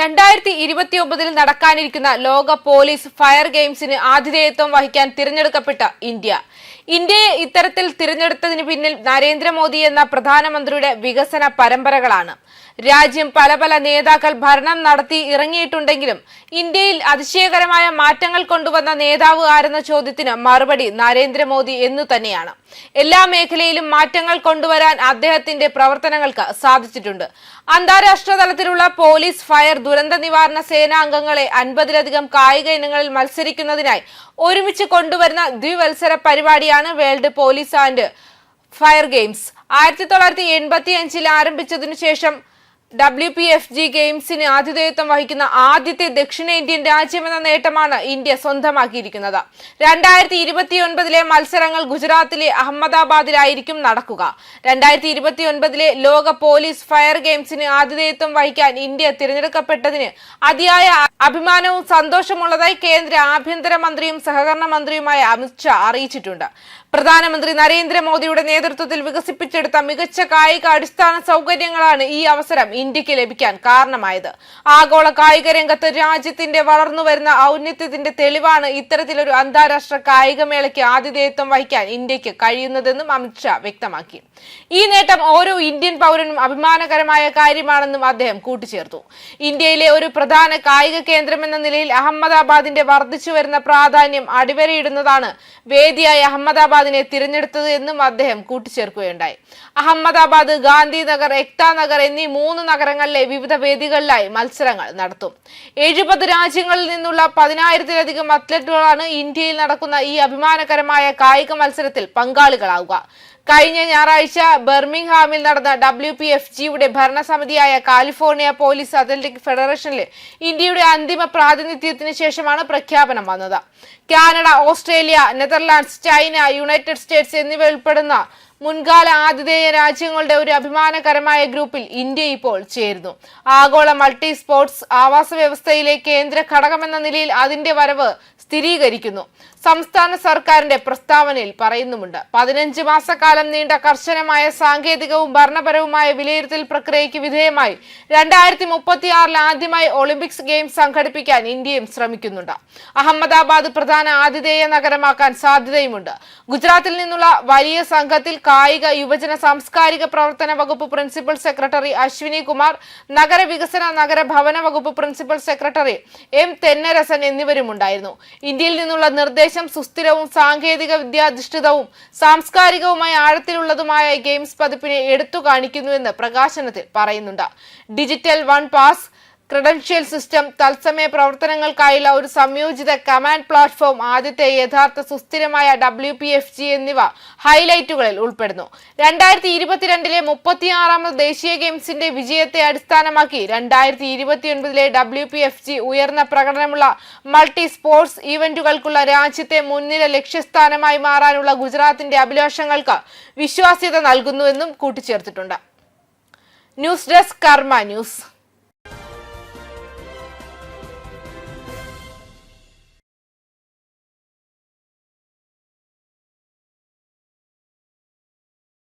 രണ്ടായിരത്തി ഇരുപത്തി ഒമ്പതിൽ നടക്കാനിരിക്കുന്ന ലോക പോലീസ് ഫയർ ഗെയിംസിന് ആതിഥേയത്വം വഹിക്കാൻ തിരഞ്ഞെടുക്കപ്പെട്ട ഇന്ത്യ. ഇന്ത്യയെ ഇത്തരത്തിൽ തിരഞ്ഞെടുത്തതിന് പിന്നിൽ നരേന്ദ്രമോദി എന്ന പ്രധാനമന്ത്രിയുടെ വികസന പരമ്പരകളാണ്. രാജ്യം പല പല നേതാക്കൾ ഭരണം നടത്തി ഇറങ്ങിയിട്ടുണ്ടെങ്കിലും ഇന്ത്യയിൽ അതിശയകരമായ മാറ്റങ്ങൾ കൊണ്ടുവന്ന നേതാവ് ആരെന്ന ചോദ്യത്തിന് മറുപടി നരേന്ദ്രമോദി എന്നു തന്നെയാണ്. എല്ലാ മേഖലയിലും മാറ്റങ്ങൾ കൊണ്ടുവരാൻ അദ്ദേഹത്തിന്റെ പ്രവർത്തനങ്ങൾക്ക് സാധിച്ചിട്ടുണ്ട്. അന്താരാഷ്ട്ര തലത്തിലുള്ള പോലീസ് ഫയർ ദുരന്ത നിവാരണ സേനാംഗങ്ങളെ അൻപതിലധികം കായിക ഇനങ്ങളിൽ മത്സരിക്കുന്നതിനായി ഒരുമിച്ച് കൊണ്ടുവരുന്ന ദ്വിവത്സര പരിപാടിയാണ് world police and fire games. ആയിരത്തി തൊള്ളായിരത്തി എൺപത്തി അഞ്ചിൽ ആരംഭിച്ചതിനു ശേഷം ഡബ്ല്യു പി എഫ് ജി ഗെയിംസിന് ആതിഥേയത്വം വഹിക്കുന്ന ആദ്യത്തെ ദക്ഷിണേന്ത്യൻ രാജ്യമെന്ന നേട്ടമാണ് ഇന്ത്യ സ്വന്തമാക്കിയിരിക്കുന്നത്. രണ്ടായിരത്തി ഇരുപത്തിയൊൻപതിലെ മത്സരങ്ങൾ ഗുജറാത്തിലെ അഹമ്മദാബാദിലായിരിക്കും നടക്കുക. രണ്ടായിരത്തി ഇരുപത്തിയൊൻപതിലെ ലോക പോലീസ് ഫയർ ഗെയിംസിന് ആതിഥേയത്വം വഹിക്കാൻ ഇന്ത്യ തിരഞ്ഞെടുക്കപ്പെട്ടതിന് അതിയായ അഭിമാനവും സന്തോഷമുള്ളതായി കേന്ദ്ര ആഭ്യന്തര മന്ത്രിയും സഹകരണ മന്ത്രിയുമായ അമിത്ഷാ അറിയിച്ചിട്ടുണ്ട്. പ്രധാനമന്ത്രി നരേന്ദ്രമോദിയുടെ നേതൃത്വത്തിൽ വികസിപ്പിച്ചെടുത്ത മികച്ച കായിക അടിസ്ഥാന സൗകര്യങ്ങളാണ് ഈ അവസരം ഇന്ത്യയ്ക്ക് ലഭിക്കാൻ കാരണമായത്. ആഗോള കായിക രംഗത്ത് രാജ്യത്തിന്റെ വളർന്നു വരുന്ന ഔന്നത്യത്തിന്റെ തെളിവാണ് ഇത്തരത്തിലൊരു അന്താരാഷ്ട്ര കായികമേളയ്ക്ക് ആതിഥേയത്വം വഹിക്കാൻ ഇന്ത്യയ്ക്ക് കഴിയുന്നതെന്നും അമിത്ഷാ വ്യക്തമാക്കി. ഈ നേട്ടം ഓരോ ഇന്ത്യൻ പൗരനും അഭിമാനകരമായ കാര്യമാണെന്നും അദ്ദേഹം കൂട്ടിച്ചേർത്തു. ഇന്ത്യയിലെ ഒരു പ്രധാന കായിക കേന്ദ്രമെന്ന നിലയിൽ അഹമ്മദാബാദിന്റെ വർദ്ധിച്ചു വരുന്ന പ്രാധാന്യം അടിവരയിടുന്നതാണ് വേദിയായ അഹമ്മദാബാദിനെ തിരഞ്ഞെടുത്തത് എന്നും അദ്ദേഹം കൂട്ടിച്ചേർക്കുകയുണ്ടായി. അഹമ്മദാബാദ് ഗാന്ധിനഗർ എക്താ നഗർ എന്നീ മൂന്ന് നഗരങ്ങളിലെ വിവിധ വേദികളിലായി മത്സരങ്ങൾ നടത്തും. എഴുപത് രാജ്യങ്ങളിൽ നിന്നുള്ള പതിനായിരത്തിലധികം അത്ലറ്റുകളാണ് ഇന്ത്യയിൽ നടക്കുന്ന ഈ അഭിമാനകരമായ കായിക മത്സരത്തിൽ പങ്കാളികളാവുക. കഴിഞ്ഞ ഞായറാഴ്ച ബെർമിംഗ്ഹാമിൽ നടന്ന ഡബ്ല്യു പി എഫ് ജിയുടെ ഭരണസമിതിയായ കാലിഫോർണിയ പോലീസ് അത്ലറ്റിക് ഫെഡറേഷനിൽ ഇന്ത്യയുടെ അന്തിമ പ്രാതിനിധ്യത്തിന് ശേഷമാണ് പ്രഖ്യാപനം വന്നത്. Canada Australia Netherlands China United States എന്നിവ ഉൾപ്പെടുന്ന മുൻകാല ആതിഥേയ രാജ്യങ്ങളുടെ ഒരു അഭിമാനകരമായ ഗ്രൂപ്പിൽ ഇന്ത്യ ഇപ്പോൾ ചേരുന്നു. ആഗോള മൾട്ടി സ്പോർട്സ് ആവാസ വ്യവസ്ഥയിലെ കേന്ദ്ര ഘടകമെന്ന നിലയിൽ അതിന്റെ വരവ് സ്ഥിരീകരിക്കുന്നു. സംസ്ഥാന സർക്കാരിന്റെ പ്രസ്താവനയിൽ പറയുന്നുമുണ്ട്. പതിനഞ്ച് മാസക്കാലം നീണ്ട കർശനമായ സാങ്കേതികവും ഭരണപരവുമായ വിലയിരുത്തൽ പ്രക്രിയയ്ക്ക് വിധേയമായി രണ്ടായിരത്തി മുപ്പത്തിയാറിൽ ആദ്യമായി ഒളിമ്പിക്സ് ഗെയിംസ് സംഘടിപ്പിക്കാൻ ഇന്ത്യയും ശ്രമിക്കുന്നുണ്ട്. അഹമ്മദാബാദ് പ്രധാന ആതിഥേയ നഗരമാക്കാൻ സാധ്യതയുമുണ്ട്. ഗുജറാത്തിൽ നിന്നുള്ള വലിയ സംഘത്തിൽ കായിക യുവജന സാംസ്കാരിക പ്രവർത്തന വകുപ്പ് പ്രിൻസിപ്പൽ സെക്രട്ടറി അശ്വിനി കുമാർ നഗരവികസന നഗരഭവന വകുപ്പ് പ്രിൻസിപ്പൽ സെക്രട്ടറി എം തെന്നരസൻ എന്നിവരുമുണ്ടായിരുന്നു. ഇന്ത്യയിൽ നിന്നുള്ള നിർദ്ദേശം സുസ്ഥിരവും സാങ്കേതിക വിദ്യാധിഷ്ഠിതവും സാംസ്കാരികവുമായ ആഴത്തിലുള്ളതുമായ ഗെയിംസ് പതിപ്പിനെ എടുത്തു കാണിക്കുന്നുവെന്ന് പ്രകാശനത്തിൽ പറയുന്നുണ്ട്. Digital one pass credential system തത്സമയ പ്രവർത്തനങ്ങൾക്കായുള്ള ഒരു സംയോജിത കമാൻഡ് പ്ലാറ്റ്ഫോം ആദ്യത്തെ യഥാർത്ഥ സുസ്ഥിരമായ ഡബ്ല്യു പി എഫ് ജി എന്നിവ ഹൈലൈറ്റുകളിൽ ഉൾപ്പെടുന്നു. രണ്ടായിരത്തി ഇരുപത്തിരണ്ടിലെ മുപ്പത്തിയാറാമത് ദേശീയ ഗെയിംസിന്റെ വിജയത്തെ അടിസ്ഥാനമാക്കി രണ്ടായിരത്തി ഇരുപത്തിയൊൻപതിലെ ഡബ്ല്യു പി എഫ് ജി ഉയർന്ന പ്രകടനമുള്ള മൾട്ടി സ്പോർട്സ് ഈവന്റുകൾക്കുള്ള രാജ്യത്തെ മുൻനിര ലക്ഷ്യസ്ഥാനമായി മാറാനുള്ള ഗുജറാത്തിന്റെ അഭിലാഷങ്ങൾക്ക് വിശ്വാസ്യത നൽകുന്നുവെന്നും കൂട്ടിച്ചേർത്തിട്ടുണ്ട്. News desk Karma news.